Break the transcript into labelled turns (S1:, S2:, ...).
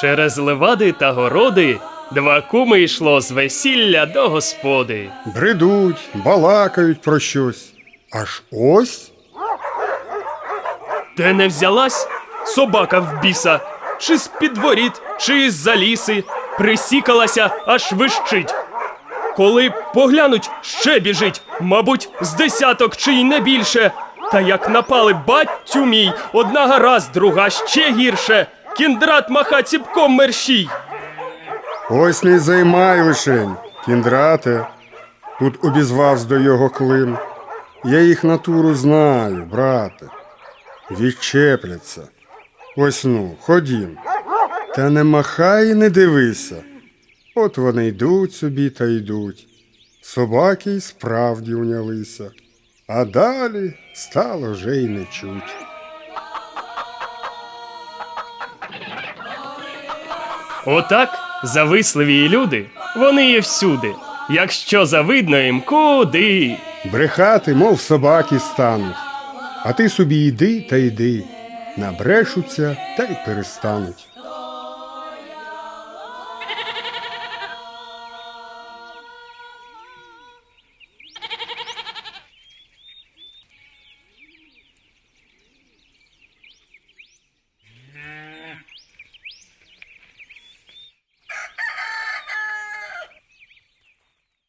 S1: Через левади та городи два куми йшло з весілля до господи.
S2: Бредуть, балакають про щось. Аж ось
S1: Де не взялась собака в біса, чи з під воріт, чи з-за ліси, присікалася, аж вищить. Коли поглянуть, ще біжить, мабуть, з десяток чи й не більше. Та як напали батю мій, одна гаразд, друга ще гірше. Кіндрат маха ціпком мерщій.
S2: ось не займай лишень, кіндрате. Тут обізвавсь до його клин. Я їх натуру знаю, брате. Відчепляться. Ось ну, ходім. Та не махай і не дивися. От вони йдуть собі та йдуть. Собаки й справді унялися, а далі стало вже й не чуть.
S1: Отак зависливі люди, вони є всюди. Якщо завидно їм, куди?
S2: Брехати, мов собаки стануть. А ти собі йди та йди, набрешуться та й перестануть.